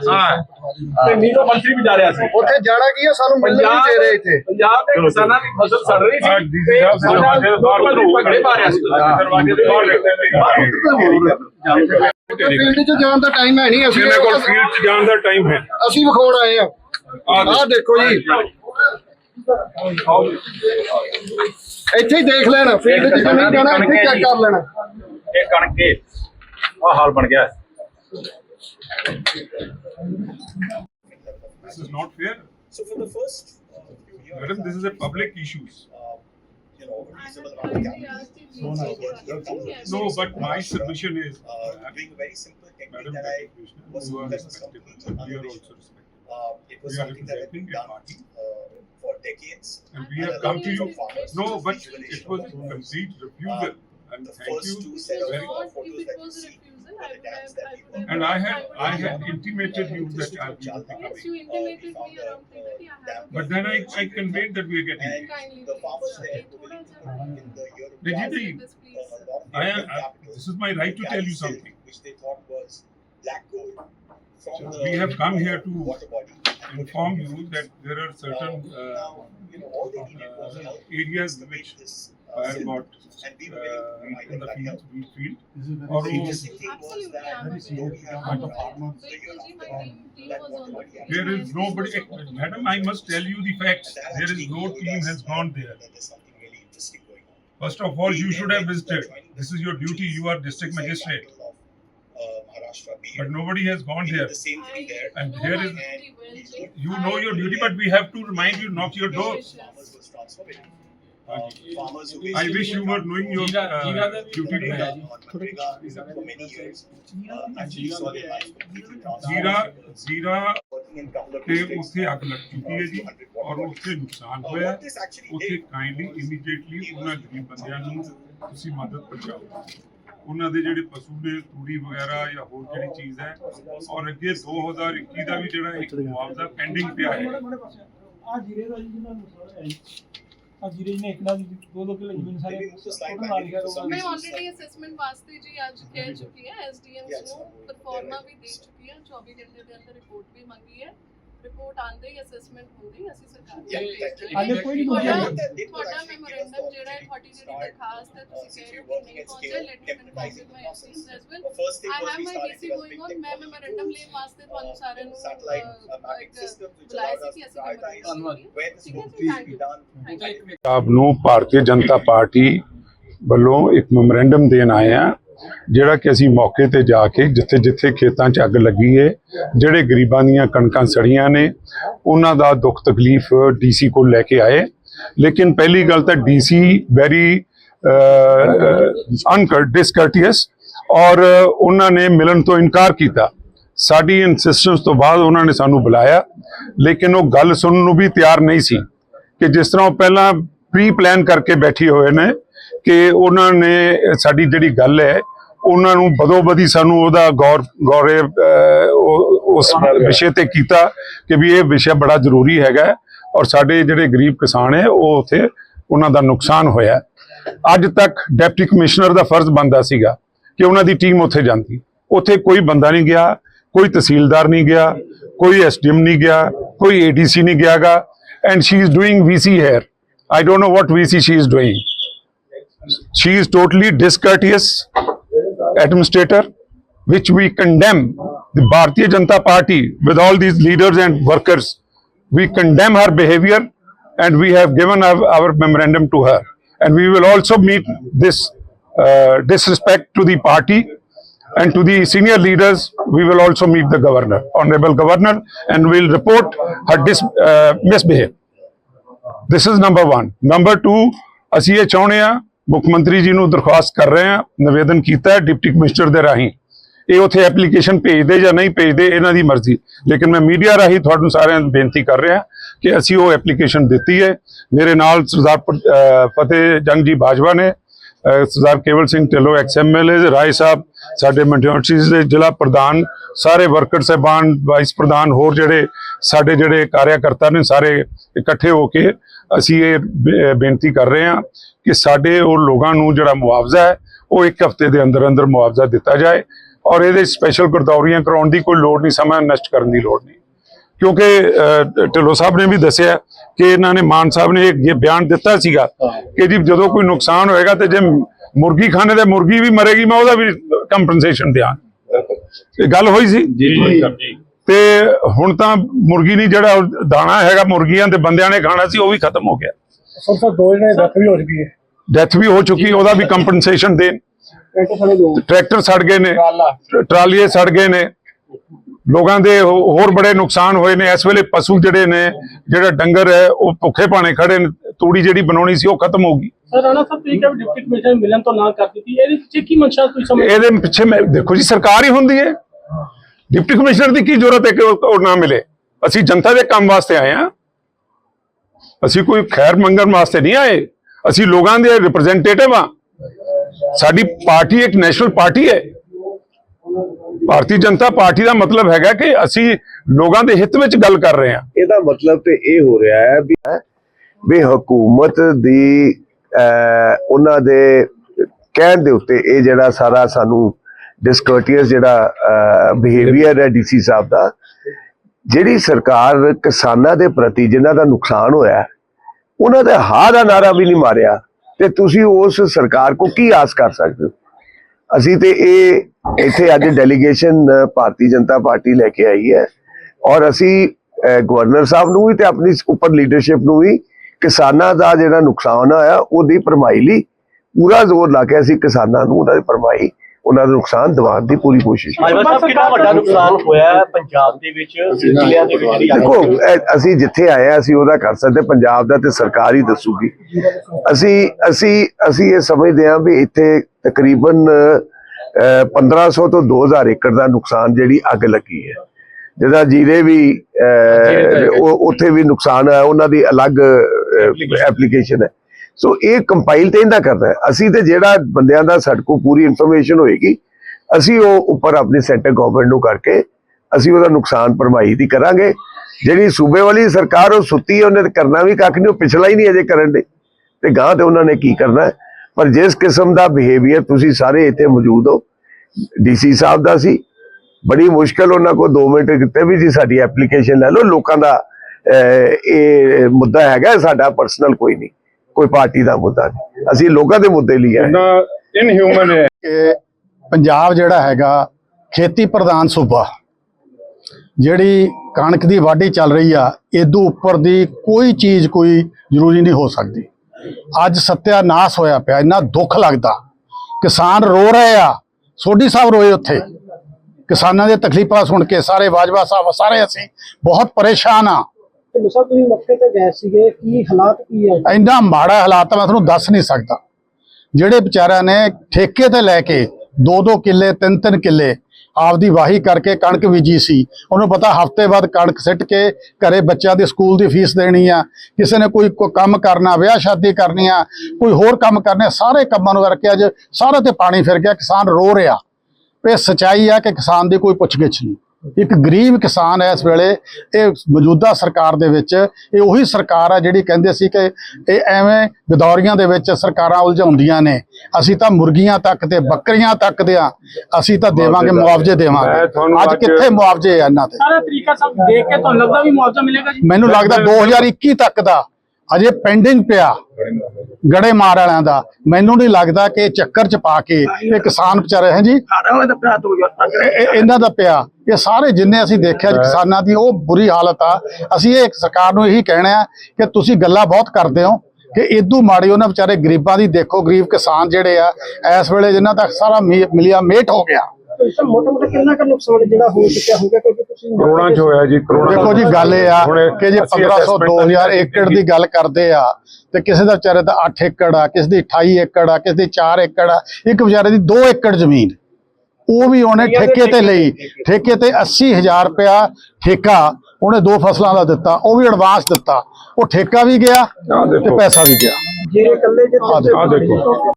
ਤੇ ਨੀਰੋ ਮੰਤਰੀ ਵੀ ਜਾ ਰਿਹਾ ਸੀ। ਉੱਥੇ ਜਾਣਾ ਕੀ ਹੈ ਸਾਨੂੰ ਮਿਲਣ ਨਹੀਂ ਦੇ ਰਹੇ ਇੱਥੇ। ਪੰਜਾਬ ਦੇ ਕਿਸਾਨਾਂ ਦੀ ਫਸਲ ਸੜ ਰਹੀ ਸੀ ਤੇ ਸਾਡਾ ਲੋਕਲ ਨੂੰ ਪਕੜੇ ਮਾਰਿਆ ਸੀ। ਦਰਵਾਜ਼ੇ ਦੇ ਫੀਲਡ 'ਚ ਜਾਣ ਦਾ ਟਾਈਮ ਹੈ ਨਹੀਂ ਅਸੀਂ ਮੇਰੇ ਕੋਲ ਫੀਲਡ 'ਚ ਜਾਣ ਦਾ ਟਾਈਮ ਹੈ। ਅਸੀਂ ਵਿਖਾਉਣ ਆਏ ਆ। ਆਹ ਦੇਖੋ। ਜੀ। ਇੱਥੇ ਹੀ ਦੇਖ ਲੈਣਾ ਫੀਲਡ 'ਚ ਨਹੀਂ ਜਾਣਾ ਇੱਥੇ ਚੈੱਕ ਕਰ ਲੈਣਾ। ਇਹ ਕਣਕੇ ਆ ਹਾਲ ਬਣ ਗਿਆ। This is not fair. So for the first uh, few years, Madam, this is a public issue. uh, you know, reasonable amount of capital. No, but my submission is, Uh, doing a very simple technique Madam that I Deputy Commissioner, was you are that was respected, we are unoriginal. also respected. Uh, it was We are something that had been representing a done party. uh, for decades. And we have come to you, groups of farmers no, but it was of complete refusal. And The thank first you two set of very uh, much. photos that you see and I had, I had intimated you that I will be Yes, you coming. intimated me around 3:30. But then I, I conveyed that we are getting late. Kindly, Did you- this, please. I, I, this is my right to tell you something. We have come here to inform you that there are certain uh, areas in which got uh, uh in the field. Or there is nobody. Madam, I must tell you the facts. There is no team has gone there. First of all, you should have visited. This is your duty. You are district magistrate. But nobody has gone there. And there is, you know your duty, but we have to remind you, knock your door. Farmers. Uh, who I wish you were knowing your uh, duty on Manrega for many years. Uh, actually saw their life completely Zira transformed. Zira Working in of ਤੇ districts. ਉੱਥੇ ਅੱਗ ਲੱਗ ਚੁੱਕੀ ਹੈ ਜੀ ਔਰ ਉੱਥੇ ਨੁਕਸਾਨ Uh, ਹੋਇਆ what this actually ਉੱਥੇ did ਕਾਈਂਡਲੀ ਇਮੀਡੀਏਟਲੀ ਉਹਨਾਂ ਗਰੀਬ ਬੰਦਿਆਂ ਨੂੰ ਤੁਸੀਂ ਮਦਦ ਪਹੁੰਚਾਓ ਉਹਨਾਂ ਦੇ ਜਿਹੜੇ ਪਸ਼ੂ ਨੇ ਤੂੜੀ ਵਗੈਰਾ ਜਾਂ ਹੋਰ ਜਿਹੜੀ ਚੀਜ਼ ਹੈ ਔਰ ਅੱਗੇ 2021 ਦਾ ਵੀ ਜਿਹੜਾ ਇੱਕ ਮੁਆਵਜ਼ਾ ਪੈਂਡਿੰਗ ਪਿਆ ਹੈ ਆ ਜੀਰੇ ਦਾ ਜੀ ਜਿਹਨਾਂ ਨੂੰ ਸਾਰਾ ਹੈ ਆ ਜੀਰੇ ਜਿਹਨੇ ਇੱਕ ਨਾਲ ਦੋ ਦੋ ਕਿਲੋ ਜ਼ਮੀਨ ਸਾਰੇ ਟੋਟਲ ਮੈਂ ਆਲਰੇਡੀ ਅਸੈਸਮੈਂਟ ਵਾਸਤੇ ਜੀ ਅੱਜ ਕਹਿ ਚੁੱਕੀ ਹਾਂ ਐਸਡੀਐਮਸ Yes. ਨੂੰ ਪਰਫਾਰਮਾ ਵੀ ਦੇ ਚੁੱਕੀ ਹਾਂ 24 ਘੰਟੇ ਦੇ ਅੰਦਰ ਰਿਪੋਰਟ ਵੀ ਮੰਗੀ ਹੈ। ਰਿਪੋਰਟ ਆਂਦੇ ਹੀ ਅਸੈਸਮੈਂਟ ਹੁੰਦੀ ਅਸੀਂ ਸਰਕਾਰ ਨੂੰ। ਹਾਲੇ ਕੋਈ ਨਹੀਂ ਪਹੁੰਚਿਆ ਤੁਹਾਡਾ ਮੈਮੋਰੈਂਡਮ ਜਿਹੜਾ ਹੈ ਤੁਹਾਡੀ ਜਿਹੜੀ ਦਰਖਾਸਤ ਹੈ uh, ਤੁਸੀਂ ਕਹਿ ਰਹੇ ਹੋ ਨਹੀਂ ਪਹੁੰਚਿਆ let me confirm my. Experience as well I have my DC going on ਮੈਂ ਮੈਮੋਰੈਂਡਮ ਲੈਣ ਵਾਸਤੇ ਤੁਹਾਨੂੰ uh, ਸਾਰਿਆਂ ਨੂੰ uh, which ਬੁਲਾਇਆ ਸੀ ਕਿ ਅਸੀਂ you. ਆਪ ਨੂੰ ਭਾਰਤੀ ਜਨਤਾ ਪਾਰਟੀ ਵੱਲੋਂ ਇੱਕ ਮੈਮੋਰੈਂਡਮ ਦੇਣ ਆਏ ਆ ਜਿਹੜਾ ਕਿ ਅਸੀਂ ਮੌਕੇ ਤੇ ਜਾ ਕੇ ਜਿੱਥੇ ਜਿੱਥੇ ਖੇਤਾਂ 'ਚ ਅੱਗ ਲੱਗੀ ਹੈ ਜਿਹੜੇ ਗਰੀਬਾਂ ਦੀਆਂ ਕਣਕਾਂ ਸੜੀਆਂ ਨੇ, ਉਹਨਾਂ ਦਾ ਦੁੱਖ ਤਕਲੀਫ ਡੀਸੀ ਕੋਲ ਲੈ ਕੇ ਆਏ। ਲੇਕਿਨ ਪਹਿਲੀ ਗੱਲ ਤਾਂ ਡੀਸੀ ਵੈਰੀ ਅਨਕਰ ਡਿਸਕਰਟੀਅਸ ਔਰ ਉਹਨਾਂ ਨੇ ਮਿਲਣ ਤੋਂ ਇਨਕਾਰ ਕੀਤਾ। ਸਾਡੀ ਇਨਸਿਸਟੈਂਸ ਤੋਂ ਬਾਅਦ ਉਹਨਾਂ ਨੇ ਸਾਨੂੰ ਬੁਲਾਇਆ, ਲੇਕਿਨ ਉਹ ਗੱਲ ਸੁਣਨ ਨੂੰ ਵੀ ਤਿਆਰ ਨਹੀਂ ਸੀ ਕਿ ਜਿਸ ਤਰ੍ਹਾਂ ਉਹ ਪਹਿਲਾਂ ਪ੍ਰੀ ਪਲਾਨ ਕਰਕੇ ਬੈਠੇ ਹੋਏ ਨੇ ਕਿ ਉਹਨਾਂ ਨੇ ਸਾਡੀ ਜਿਹੜੀ ਗੱਲ ਹੈ ਉਹਨਾਂ ਨੂੰ ਬਦੋ ਬਦੀ ਸਾਨੂੰ ਉਹਦਾ ਗੌਰ ਗੌਰੇ ਉਸ ਵਿਸ਼ੇ ਤੇ ਕੀਤਾ ਕਿ ਵੀ ਇਹ ਵਿਸ਼ਾ ਬੜਾ ਜ਼ਰੂਰੀ ਹੈਗਾ ਔਰ ਸਾਡੇ ਜਿਹੜੇ ਗਰੀਬ ਕਿਸਾਨ ਹੈ ਉਹ ਉਥੇ ਉਹਨਾਂ ਦਾ ਨੁਕਸਾਨ ਹੋਇਆ। ਅੱਜ ਤੱਕ ਡਿਪਟੀ ਕਮਿਸ਼ਨਰ ਦਾ ਫਰਜ਼ ਬਣਦਾ ਸੀਗਾ ਕਿ ਉਹਨਾਂ ਦੀ ਟੀਮ ਉੱਥੇ ਜਾਂਦੀ। ਉੱਥੇ ਕੋਈ ਬੰਦਾ ਨਹੀਂ ਗਿਆ ਕੋਈ ਤਹਿਸੀਲਦਾਰ ਨਹੀਂ ਗਿਆ ਕੋਈ ਐਸਡੀਐਮ ਨਹੀਂ ਗਿਆ ਕੋਈ ਏਡੀਸੀ ਨਹੀਂ ਗਿਆਗਾ। And she is doing VC here I don't know what VC she is doing she is totally discourteous administrator which we condemn the bharatiya janata party with all these leaders and workers we condemn her behavior and we have given our, our memorandum to her and we will also meet this uh, disrespect to the party and to the senior leaders we will also meet the governor honorable governor and we'll report her dis, uh, misbehave this is number 1 number 2 ਅਸੀਂ ਇਹ ਚਾਹੁੰਦੇ ਆ ਮੁੱਖ ਮੰਤਰੀ ਜੀ ਨੂੰ ਦਰਖਾਸਤ ਕਰ ਰਹੇ ਹਾਂ, ਨਿਵੇਦਨ ਕੀਤਾ ਹੈ ਡਿਪਟੀ ਕਮਿਸ਼ਨਰ ਦੇ ਰਾਹੀਂ। ਇਹ ਉਥੇ ਐਪਲੀਕੇਸ਼ਨ ਭੇਜਦੇ ਜਾਂ ਨਹੀਂ ਭੇਜਦੇ, ਇਹਨਾਂ ਦੀ ਮਰਜ਼ੀ। ਲੇਕਿਨ ਮੈਂ ਮੀਡੀਆ ਰਾਹੀਂ ਤੁਹਾਨੂੰ ਸਾਰਿਆਂ ਨੂੰ ਬੇਨਤੀ ਕਰ ਰਿਹਾ ਕਿ ਅਸੀਂ ਉਹ ਐਪਲੀਕੇਸ਼ਨ ਦਿੱਤੀ ਹੈ। ਮੇਰੇ ਨਾਲ ਸਰਦਾਰ ਪ- ਅਹ ਫਤਿਹ ਜੰਗ ਜੀ ਬਾਜਵਾ ਨੇ ਸਰਦਾਰ ਕੇਵਲ ਸਿੰਘ ਢਿੱਲੋਂ, ਐਕਸ ਐਮਐਲਏ ਰਾਏ ਸਾਹਿਬ ਸਾਡੇ ਮੈਜੋਰਟੀਜ਼ ਦੇ ਜ਼ਿਲ੍ਹਾ ਪ੍ਰਧਾਨ ਸਾਰੇ ਵਰਕਰ ਸਹਿਬਾਨ ਵਾਈਸ ਪ੍ਰਧਾਨ ਹੋਰ ਜਿਹੜੇ ਸਾਡੇ ਜਿਹੜੇ ਕਾਰਿਆਕਰਤਾ ਨੇ ਸਾਰੇ ਇਕੱਠੇ ਹੋ ਕੇ ਅਸੀਂ ਇਹ ਬੇਨਤੀ ਕਰ ਰਹੇ ਹਾਂ ਕਿ ਸਾਡੇ ਉਹ ਲੋਕਾਂ ਨੂੰ ਜਿਹੜਾ ਮੁਆਵਜ਼ਾ ਹੈ ਉਹ ਇੱਕ ਹਫ਼ਤੇ ਦੇ ਅੰਦਰ ਅੰਦਰ ਮੁਆਵਜ਼ਾ ਦਿੱਤਾ ਜਾਏ ਔਰ ਇਹਦੇ ਸਪੈਸ਼ਲ ਗਰਦੌਰੀਆਂ ਕਰਾਉਣ ਦੀ ਕੋਈ ਲੋੜ ਨਹੀਂ ਸਮਾਂ ਨਸ਼ਟ ਕਰਨ ਦੀ ਲੋੜ ਨਹੀਂ। ਕਿਉਂਕਿ ਢਿੱਲੋਂ ਸਾਹਿਬ ਨੇ ਵੀ ਦੱਸਿਆ ਕਿ ਇਹਨਾਂ ਨੇ ਮਾਨ ਸਾਹਿਬ ਨੇ ਇਹ ਬਿਆਨ ਦਿੱਤਾ ਸੀਗਾ ਕਿ ਜੀ ਜਦੋਂ ਕੋਈ ਨੁਕਸਾਨ ਹੋਏਗਾ ਤੇ ਜੇ ਮੁਰਗੀ ਖਾਣੇ ਤੇ ਮੁਰਗੀ ਵੀ ਮਰੇਗੀ ਮੈਂ ਉਹਦਾ ਵੀ ਕੰਪਨਸੇਸ਼ਨ ਦਿਆਂ ਇਹ ਗੱਲ ਹੋਈ ਸੀ? ਜੀ ਤੇ ਹੁਣ ਤਾਂ ਮੁਰਗੀ ਨਹੀਂ ਜਿਹੜਾ ਦਾਣਾ ਹੈਗਾ ਮੁਰਗੀਆਂ ਤੇ ਬੰਦਿਆਂ ਨੇ ਖਾਣਾ ਸੀ ਉਹ ਵੀ ਖਤਮ ਹੋ ਗਿਆ। ਸਰ ਸਰ ਦੋ ਜਣੇ ਡੈਥ ਵੀ ਹੋ ਚੁੱਕੀ ਹੈ। ਡੈਥ ਵੀ ਹੋ ਚੁੱਕੀ ਉਹਦਾ ਵੀ ਕੰਪਨਸੇਸ਼ਨ ਦੇਣ। ਟਰੈਕਟਰ ਸੜ ਗਏ ਨੇ ਟਰਾਲੀਏ ਸੜ ਗਏ ਨੇ। ਲੋਕਾਂ ਦੇ ਹੋਰ ਬੜੇ ਨੁਕਸਾਨ ਹੋਏ ਨੇ। ਇਸ ਵੇਲੇ ਪਸ਼ੂ ਜਿਹੜੇ ਨੇ ਜਿਹੜਾ ਡੰਗਰ ਹੈ ਉਹ ਭੁੱਖੇ ਪਾਣੇ ਖੜੇ ਨੇ। ਤੂੜੀ ਜਿਹੜੀ ਬਣਾਉਣੀ ਸੀ ਉਹ ਖਤਮ ਹੋ ਗਈ। ਸਰ ਰਾਣਾ ਸਾਹਿਬ ਤੁਸੀਂ ਕਿਹਾ ਵੀ ਡਿਪਟੀ ਕਮਿਸ਼ਨਰ ਮਿਲਣ ਤੋਂ ਨਾ ਕਰ ਦਿੱਤੀ। ਇਹਦੇ ਪਿੱਛੇ ਕੀ ਮਨਸ਼ਾ ਤੁਸੀਂ ਸਮਝ ਇਹਦੇ ਪਿੱਛੇ ਮੈਂ ਦੇਖੋ ਜੀ ਸਰਕਾਰ ਹੀ ਹੁੰਦੀ ਹੈ। ਡਿਪਟੀ ਕਮਿਸ਼ਨਰ ਦੀ ਕੀ ਜ਼ਰੂਰਤ ਹੈ ਕਿ ਉਹ ਨਾ ਮਿਲੇ? ਅਸੀਂ ਜਨਤਾ ਦੇ ਕੰਮ ਵਾਸਤੇ ਆਏ ਹਾਂ। ਅਸੀਂ ਕੋਈ ਖੈਰ ਮੰਗਣ ਵਾਸਤੇ ਨਹੀਂ ਆਏ। ਅਸੀਂ ਲੋਕਾਂ ਦੇ ਰਿਪਰੈਜ਼ੈਂਟੇਟਿਵ ਆ ਸਾਡੀ ਪਾਰਟੀ ਇੱਕ ਨੈਸ਼ਨਲ ਪਾਰਟੀ ਹੈ। ਭਾਰਤੀ ਜਨਤਾ ਪਾਰਟੀ ਦਾ ਮਤਲਬ ਹੈਗਾ ਕਿ ਅਸੀਂ ਲੋਕਾਂ ਦੇ ਹਿੱਤ ਵਿੱਚ ਗੱਲ ਕਰ ਰਹੇ ਹਾਂ। ਇਹਦਾ ਮਤਲਬ ਤੇ ਇਹ ਹੋ ਰਿਹਾ ਹੈ ਵੀ ਵੀ ਹਕੂਮਤ ਦੀ ਉਹਨਾਂ ਦੇ ਕਹਿਣ ਦੇ ਉੱਤੇ ਇਹ ਜਿਹੜਾ ਸਾਰਾ ਸਾਨੂੰ ਡਿਸਕਰਟੀਅਸ ਜਿਹੜਾ ਬਿਹੇਵੀਅਰ ਹੈ ਡੀਸੀ ਸਾਹਿਬ ਦਾ, ਜਿਹੜੀ ਸਰਕਾਰ ਕਿਸਾਨਾਂ ਦੇ ਪ੍ਰਤੀ ਜਿਨ੍ਹਾਂ ਦਾ ਨੁਕਸਾਨ ਹੋਇਆ, ਉਹਨਾਂ ਦੇ ਹਾਂ ਦਾ ਨਾਰਾ ਵੀ ਨਹੀਂ ਮਾਰਿਆ। ਤੇ ਤੁਸੀਂ ਉਸ ਸਰਕਾਰ ਕੋ ਕੀ ਆਸ ਕਰ ਸਕਦੇ ਹੋ? ਅਸੀਂ ਤੇ ਇਹ ਇੱਥੇ ਅੱਜ ਡੈਲੀਗੇਸ਼ਨ ਭਾਰਤੀ ਜਨਤਾ ਪਾਰਟੀ ਲੈ ਕੇ ਆਈ ਹੈ। ਔਰ ਅਸੀਂ ਗਵਰਨਰ ਸਾਹਿਬ ਨੂੰ ਵੀ ਤੇ ਆਪਣੀ ਉੱਪਰ ਲੀਡਰਸ਼ਿਪ ਨੂੰ ਵੀ ਕਿਸਾਨਾਂ ਦਾ ਜਿਹੜਾ ਨੁਕਸਾਨ ਹੋਇਆ ਉਹਦੀ ਭਰਮਾਈ ਲਈ ਪੂਰਾ ਜ਼ੋਰ ਲਾ ਕੇ ਅਸੀਂ ਕਿਸਾਨਾਂ ਨੂੰ ਉਹਨਾਂ ਦੀ ਭਰਮਾਈ ਉਹਨਾਂ ਦਾ ਨੁਕਸਾਨ ਦਿਵਾਉਣ ਦੀ ਪੂਰੀ ਕੋਸ਼ਿਸ਼ ਕਿੰਨਾ ਵੱਡਾ ਨੁਕਸਾਨ ਹੋਇਆ ਹੈ ਪੰਜਾਬ ਦੇ ਵਿੱਚ ਜ਼ਿਲ੍ਹਿਆਂ ਦੇ ਵਿੱਚ ਦੇਖੋ ਅਸੀਂ ਜਿੱਥੇ ਆਏ ਆ ਅਸੀਂ ਉਹਦਾ ਕਰ ਸਕਦੇ ਪੰਜਾਬ ਦਾ ਤੇ ਸਰਕਾਰ ਹੀ ਦੱਸੂਗੀ। ਅਸੀਂ ਅਸੀਂ ਅਸੀਂ ਇਹ ਸਮਝਦੇ ਹਾਂ ਵੀ ਇੱਥੇ ਤਕਰੀਬਨ ਅਹ, 1500 ਤੋਂ 2000 ਏਕੜ ਦਾ ਨੁਕਸਾਨ ਜਿਹੜੀ ਅੱਗ ਲੱਗੀ ਹੈ। ਜਿਹਦਾ ਜੀਰੇ ਵੀ ਉੱਥੇ ਵੀ ਨੁਕਸਾਨ ਹੈ ਉਹਨਾਂ ਦੀ ਅਲੱਗ ਐਪਲੀਕੇਸ਼ਨ ਹੈ। ਸੋ ਇਹ ਕੰਪਾਈਲ ਤੇ ਇਹਦਾ ਕਰਦਾ ਹੈ। ਅਸੀਂ ਤੇ ਜਿਹੜਾ ਬੰਦਿਆਂ ਦਾ ਸਾਡੇ ਕੋਲ ਪੂਰੀ ਇਨਫੋਰਮੇਸ਼ਨ ਹੋਏਗੀ, ਅਸੀਂ ਉਹ ਉੱਪਰ ਆਪਣੀ ਸੈਂਟਰ ਗਵਰਨਮੈਂਟ ਨੂੰ ਕਰਕੇ ਅਸੀਂ ਉਹਦਾ ਨੁਕਸਾਨ ਭਰਮਾਈ ਦੀ ਕਰਾਂਗੇ। ਜਿਹੜੀ ਸੂਬੇ ਵਾਲੀ ਸਰਕਾਰ ਉਹ ਸੁੱਤੀ ਹੈ, ਉਹਨੇ ਕਰਨਾ ਵੀ ਕੱਖ ਨਹੀਂ, ਉਹ ਪਿਛਲਾ ਹੀ ਨਹੀਂ ਅਜੇ ਕਰਨ ਦੇ। ਤੇ ਗਾਂ ਤੇ ਉਹਨਾਂ ਨੇ ਕੀ ਕਰਨਾ ਪਰ ਜਿਸ ਕਿਸਮ ਦਾ ਬਿਹੇਵੀਅਰ ਤੁਸੀਂ ਸਾਰੇ ਇੱਥੇ ਮੌਜੂਦ ਹੋ ਡੀਸੀ ਸਾਹਿਬ ਦਾ ਸੀ, ਬੜੀ ਮੁਸ਼ਕਲ ਉਹਨਾਂ ਕੋਲ 2 ਮਿੰਟ ਕਿਤੇ ਵੀ ਜੀ ਸਾਡੀ ਐਪਲੀਕੇਸ਼ਨ ਲੈ ਲਓ, ਲੋਕਾਂ ਦਾ ਇਹ ਮੁੱਦਾ ਹੈਗਾ ਸਾਡਾ ਪਰਸਨਲ ਕੋਈ ਨਹੀਂ ਕੋਈ ਪਾਰਟੀ ਦਾ ਮੁੱਦਾ ਨਹੀਂ। ਅਸੀਂ ਲੋਕਾਂ ਦੇ ਮੁੱਦੇ ਲਈ ਆਏ। ਇੰਨਾ ਇਨਹਿਊਮਨ ਹੈ? ਕਿ ਪੰਜਾਬ ਜਿਹੜਾ ਹੈਗਾ ਖੇਤੀ ਪ੍ਰਧਾਨ ਸੂਬਾ ਜਿਹੜੀ ਕਣਕ ਦੀ ਵਾਢੀ ਚੱਲ ਰਹੀ ਆ ਇਦੋਂ ਉੱਪਰ ਦੀ ਕੋਈ ਚੀਜ਼ ਕੋਈ ਜ਼ਰੂਰੀ ਨਹੀਂ ਹੋ ਸਕਦੀ। ਅੱਜ ਸੱਤਿਆਨਾਸ਼ ਹੋਇਆ ਪਿਆ ਇੰਨਾ ਦੁੱਖ ਲੱਗਦਾ। ਕਿਸਾਨ ਰੋ ਰਹੇ ਆ ਸੋਢੀ ਸਾਹਿਬ ਰੋਏ ਉੱਥੇ। ਕਿਸਾਨਾਂ ਦੀਆਂ ਤਕਲੀਫਾਂ ਸੁਣ ਕੇ ਸਾਰੇ ਬਾਜਵਾ ਸਾਹਿਬ ਸਾਰੇ ਅਸੀਂ ਬਹੁਤ ਪਰੇਸ਼ਾਨ ਆ। ਢਿੱਲੋਂ ਸਾਹਿਬ, ਤੁਸੀਂ ਮੌਕੇ ਤੇ ਗਏ ਸੀਗੇ, ਕੀ ਹਾਲਾਤ ਕੀ ਹੈ ਇੰਨਾ ਮਾੜਾ ਹਾਲਾਤ ਮੈਂ ਤੁਹਾਨੂੰ ਦੱਸ ਨਹੀਂ ਸਕਦਾ। ਜਿਹੜੇ ਵਿਚਾਰਿਆਂ ਨੇ ਠੇਕੇ ਤੇ ਲੈ ਕੇ ਦੋ ਦੋ ਕਿੱਲੇ ਤਿੰਨ ਤਿੰਨ ਕਿੱਲੇ ਆਪਦੀ ਵਾਹੀ ਕਰਕੇ ਕਣਕ ਬੀਜੀ ਸੀ, ਉਹਨੂੰ ਪਤਾ ਹਫ਼ਤੇ ਬਾਅਦ ਕਣਕ ਸਿੱਟ ਕੇ ਘਰੇ ਬੱਚਿਆਂ ਦੀ ਸਕੂਲ ਦੀ ਫੀਸ ਦੇਣੀ ਆ, ਕਿਸੇ ਨੇ ਕੋਈ ਕੰਮ ਕਰਨਾ, ਵਿਆਹ ਸ਼ਾਦੀ ਕਰਨੀ ਆ, ਕੋਈ ਹੋਰ ਕੰਮ ਕਰਨੇ, ਸਾਰੇ ਕੰਮਾਂ ਨੂੰ ਕਰਕੇ ਅੱਜ ਸਾਰੇ ਤੇ ਪਾਣੀ ਫਿਰ ਗਿਆ, ਕਿਸਾਨ ਰੋ ਰਿਹਾ। ਇਹ ਸਚਾਈ ਆ ਕਿ ਕਿਸਾਨ ਦੀ ਕੋਈ ਪੁੱਛਗਿੱਛ ਨਹੀਂ। ਇੱਕ ਗਰੀਬ ਕਿਸਾਨ ਇਸ ਵੇਲੇ ਇਹ ਮੌਜੂਦਾ ਸਰਕਾਰ ਦੇ ਵਿੱਚ ਇਹ ਉਹੀ ਸਰਕਾਰ ਆ ਜਿਹੜੀ ਕਹਿੰਦੇ ਸੀ ਕਿ ਇਹ ਐਵੇਂ ਗਦੌਰੀਆਂ ਦੇ ਵਿੱਚ ਸਰਕਾਰਾਂ ਉਲਝਾਉਂਦੀਆਂ ਨੇ। ਅਸੀਂ ਤਾਂ ਮੁਰਗੀਆਂ ਤੱਕ ਤੇ ਬੱਕਰੀਆਂ ਤੱਕ ਦੇ ਆ। ਅਸੀਂ ਤਾਂ ਦੇਵਾਂਗੇ ਮੁਆਵਜ਼ੇ ਦੇਵਾਂਗੇ। ਅੱਜ- ਕਿੱਥੇ ਮੁਆਵਜ਼ੇ ਆ ਇਹਨਾਂ ਤੇ ਸਾਰਾ ਤਰੀਕਾ ਸਭ ਦੇਖ ਕੇ ਤੁਹਾਨੂੰ ਲੱਗਦਾ ਵੀ ਮੁਆਵਜ਼ਾ ਮਿਲੇਗਾ ਜੀ? ਮੈਨੂੰ ਲੱਗਦਾ 2021 ਤੱਕ ਦਾ। ਅਜੇ ਪੈਂਡਿੰਗ ਪਿਆ। ਗੜੇ ਮਾਰ ਵਾਲਿਆਂ ਦਾ। ਮੈਨੂੰ ਨਹੀਂ ਲੱਗਦਾ ਕਿ ਚੱਕਰ ਚ ਪਾ ਕੇ ਇਹ ਕਿਸਾਨ ਵਿਚਾਰੇ ਹੈ ਜੀ? ਇਹ- ਇਹ- ਇਹਨਾਂ ਦਾ ਪਿਆ। ਇਹ ਸਾਰੇ ਜਿੰਨੇ ਅਸੀਂ ਦੇਖਿਆ ਕਿਸਾਨਾਂ ਦੀ ਉਹ ਬੁਰੀ ਹਾਲਤ ਆ। ਅਸੀਂ ਇਹ ਸਰਕਾਰ ਨੂੰ ਇਹੀ ਕਹਿਣਾ ਹੈ ਕਿ ਤੁਸੀਂ ਗੱਲਾਂ ਬਹੁਤ ਕਰਦੇ ਹੋ ਕਿ ਇਦੋਂ ਮਾੜੀ ਉਹਨਾਂ ਵਿਚਾਰੇ ਗਰੀਬਾਂ ਦੀ ਦੇਖੋ ਗਰੀਬ ਕਿਸਾਨ ਜਿਹੜੇ ਆ ਇਸ ਵੇਲੇ ਜਿਨ੍ਹਾਂ ਦਾ ਸਾਰਾ ਮਿਲਿਆ ਮੇਟ ਹੋ ਗਿਆ। ਸਰ ਮੋਟਾ ਮੋਟਾ ਕਿੰਨਾ ਕੁ ਨੁਕਸਾਨ ਜਿਹੜਾ ਹੋ ਚੁੱਕਿਆ ਹੋਊਗਾ ਕਿਉਂਕਿ ਤੁਸੀਂ ਕਰੋੜਾਂ ਚ ਹੋਇਆ ਜੀ ਕਰੋੜਾਂ ਦੇਖੋ ਜੀ ਗੱਲ ਇਹ ਆ ਕਿ ਜੇ ਅਸੀਂ 1500 assessment 2000 ਏਕੜ ਦੀ ਗੱਲ ਕਰਦੇ ਆ ਤੇ ਕਿਸੇ ਦਾ ਵਿਚਾਰੇ ਦਾ 8 ਏਕੜ ਆ ਕਿਸੇ ਦੀ 28 ਏਕੜ ਆ ਕਿਸੇ ਦੀ 4 ਏਕੜ ਆ ਇੱਕ ਵਿਚਾਰੇ ਦੀ 2 ਏਕੜ ਜ਼ਮੀਨ। ਉਹ ਵੀ ਉਹਨੇ ਠੇਕੇ ਤੇ ਲਈ। ਠੇਕੇ ਤੇ 80000 ਰੁਪਇਆ ਠੇਕਾ ਉਹਨੇ ਦੋ ਫਸਲਾਂ ਦਾ ਦਿੱਤਾ ਉਹ ਵੀ ਐਡਵਾਂਸ ਦਿੱਤਾ। ਉਹ ਠੇਕਾ ਵੀ ਗਿਆ ਤੇ ਪੈਸਾ ਵੀ ਗਿਆ। ਜਿਹੜੇ ਇਕੱਲੇ ਜੇ ਦੇਖੋ।